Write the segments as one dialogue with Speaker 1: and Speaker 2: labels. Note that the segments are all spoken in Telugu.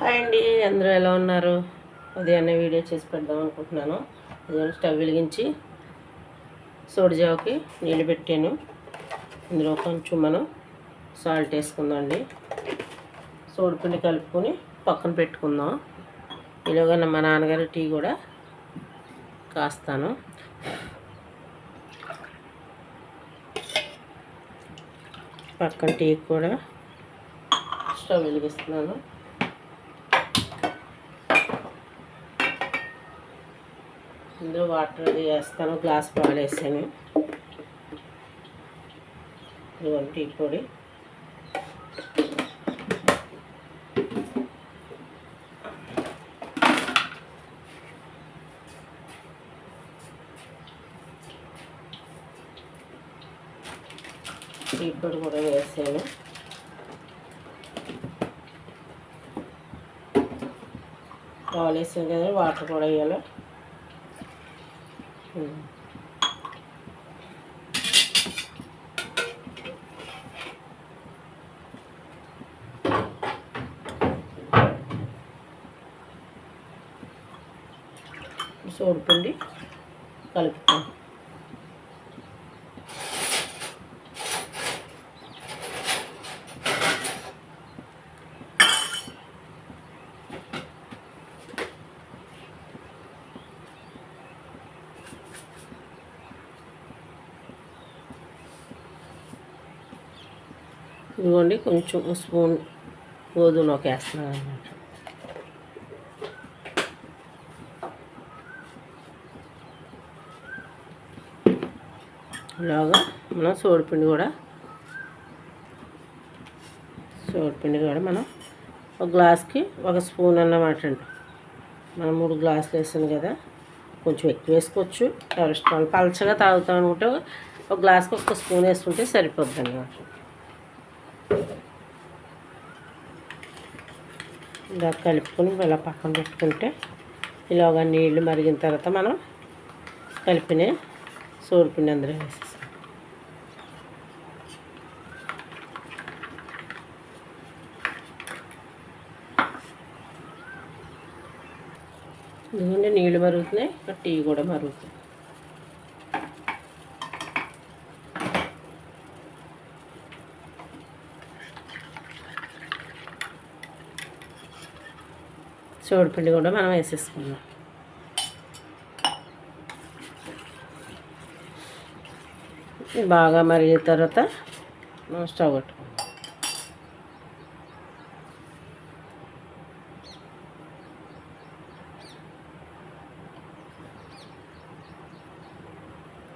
Speaker 1: హాయ్ అండి అందరూ ఎలా ఉన్నారు? ఉదయాన్నే వీడియో చేసి పెడదాం అనుకుంటున్నాను. ఉదయం స్టవ్ వెలిగించి సోడిజావుకి నీళ్ళు పెట్టాను. ఇందులో కొంచెం మనం సాల్ట్ వేసుకుందామండి. సోడిపిండి కలుపుకొని పక్కన పెట్టుకుందాం. ఇలాగా మా నాన్నగారు టీ కూడా కాస్తాను. పక్కన టీ కూడా స్టవ్ వెలిగిస్తున్నాను. ఇందులో వాటర్ అది వేస్తాను గ్లాస్ పాలు వేసాను ఇదిగోండి టీ పొడి. టీ పొడి కూడా వేసాను. పాలు వేసాను కదా వాటర్ కూడా వేయాలి. సోడిపిండి కలుపుతాం ఇదిగోండి కొంచెం స్పూన్ గోధుమలోకి వేస్తున్నాను అన్నమాట. ఇలాగా మనం సోడిపిండి కూడా సోడిపిండి కూడా మనం ఒక గ్లాస్కి ఒక స్పూన్ అన్నమాట అండి. మనం మూడు గ్లాసులు వేసాను కదా కొంచెం ఎక్కువ వేసుకోవచ్చు. ఎవరి పలచగా తాగుతాం అనుకుంటే ఒక గ్లాస్కి ఒక స్పూన్ వేసుకుంటే సరిపోద్ది అన్నమాట. ఇలా కలుపుకొని ఇలా పక్కన పెట్టుకుంటే ఇలాగా నీళ్ళు మరిగిన తర్వాత మనం కలిపిన సోడిపిండి అందరూ వేసేసాం ఎందుకంటే నీళ్ళు మరుగుతున్నాయి. టీ కూడా మరుగుతుంది. చోడుపిండి కూడా మనం వేసేసుకుందాం. బాగా మరిగిన తర్వాత మనం స్టవ్ పెట్టుకుందాం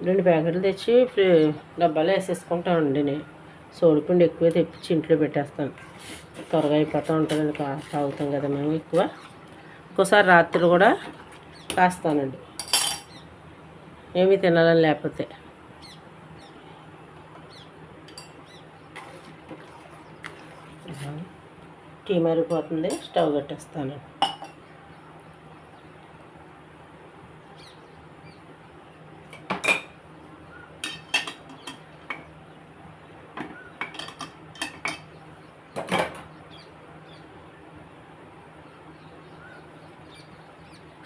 Speaker 1: రెండు ప్యాకెట్లు తెచ్చి ఫ్రీ డబ్బాలో వేసేసుకుంటానండి నేను. సోడిపిండి ఎక్కువ తెప్పించి ఇంట్లో పెట్టేస్తాను. త్వరగా అయిపోతూ ఉంటుందండి కా తాగుతాం కదా మేము ఎక్కువ. ఒక్కోసారి రాత్రి కూడా కాస్తానండి. ఏమీ తినాలని లేకపోతే. టీ మరిగిపోతుంది స్టవ్ కట్టేస్తాను.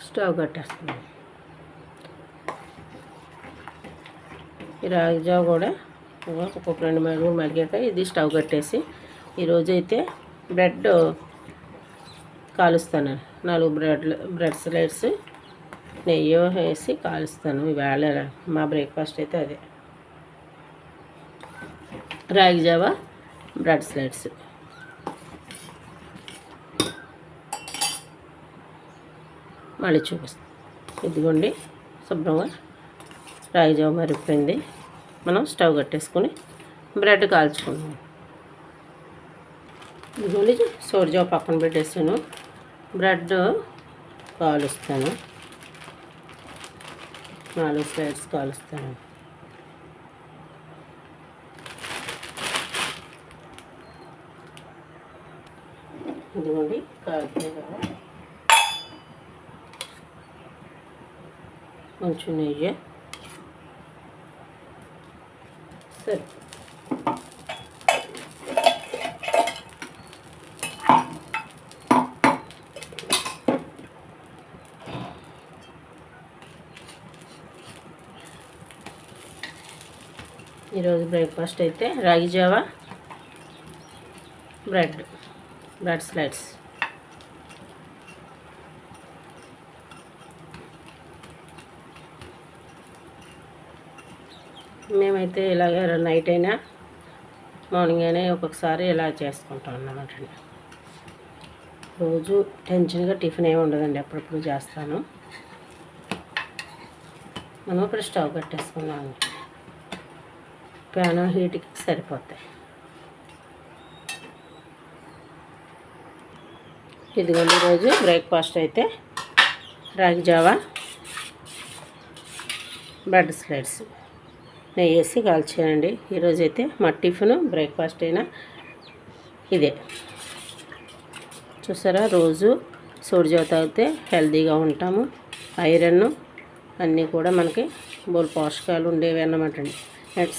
Speaker 1: స్టవ్ కట్టేస్తున్నాను. ఈ రాగి జావ కూడా ఒక రెండు మూడు మరిగాక ఇది స్టవ్ కట్టేసి ఈరోజు అయితే బ్రెడ్ కాలుస్తాను. నాలుగు బ్రెడ్ బ్రెడ్ స్లైడ్స్ నెయ్యి వేసి కాలుస్తాను. ఇవాళ మా బ్రేక్ఫాస్ట్ అయితే అదే. రాగి జావా బ్రెడ్ స్లైడ్స్. మళ్ళీ చూపిస్తాను ఇదిగోండి శుభ్రంగా రాగి జావ మరిగిపోయింది. మనం స్టవ్ కట్టేసుకొని బ్రెడ్ కాల్చుకుందాం. ఇదిగోండి సోడి పక్కన పెట్టేసాను. బ్రెడ్ కాలుస్తాను. నాలుగు స్లైడ్స్ కాలుస్తాను. ఇదిగోండి కాలుతున్నాయి కదా उन्चुने सर। यह रोज ब्रेकफास्ट रागी जावा ब्रेड ब्रेड स्लाइड्स మేమైతే ఇలాగే నైట్ అయినా మార్నింగ్ అయినా ఒక్కొక్కసారి ఇలా చేసుకుంటాం అన్నమాట రోజు టెన్షన్గా టిఫిన్ ఏమి ఉండదండి అప్పుడప్పుడు చేస్తాను. మనం ఇప్పుడు స్టవ్ పెట్టేసుకున్నాం ప్యాన్ హీట్కి సరిపోతాయి. ఇదిగోండి రోజు బ్రేక్ఫాస్ట్ అయితే రాగి జావా బ్రెడ్ స్లైడ్స్. నెయ్యి వేసి కాల్చేయండి ఈరోజు అయితే మా టిఫిన్ బ్రేక్ఫాస్ట్ అయినా ఇదే. చూసారా? రోజు సూర్యజావ తాగితే హెల్తీగా ఉంటాము. ఐరన్ అన్నీ కూడా మనకి బోల్ పోషకాలు ఉండేవి అన్నమాట అండి.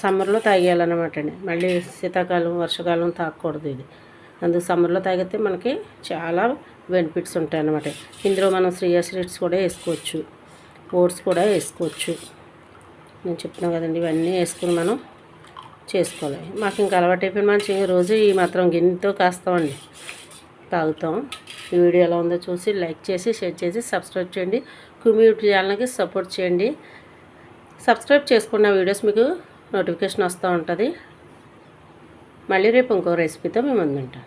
Speaker 1: సమ్మర్లో తాగేయాలన్నమాట అండి మళ్ళీ శీతాకాలం వర్షాకాలం తాగకూడదు ఇది. అందుకు సమ్మర్లో తాగితే మనకి చాలా బెనిఫిట్స్ ఉంటాయి అన్నమాట ఇందులో మనం శ్రీయా సీడ్స్ కూడా వేసుకోవచ్చు. ఓట్స్ కూడా వేసుకోవచ్చు. నేను చెప్తున్నాను కదండి ఇవన్నీ వేసుకుని మనం చేసుకోవాలి. మాకు ఇంకా అలవాటు అయిపోయిన మంచి రోజు ఈ మాత్రం గిన్నెతో కాస్తామండి. తాగుతాం. ఈ వీడియో ఎలా ఉందో చూసి లైక్ చేసి షేర్ చేసి సబ్స్క్రైబ్ చేయండి. కుమ్యూట్ ఛానల్కి సపోర్ట్ చేయండి. సబ్స్క్రైబ్ చేసుకున్న వీడియోస్ మీకు నోటిఫికేషన్ వస్తూ ఉంటుంది. మళ్ళీ రేపు ఇంకో రెసిపీతో మేము ముందుంటాం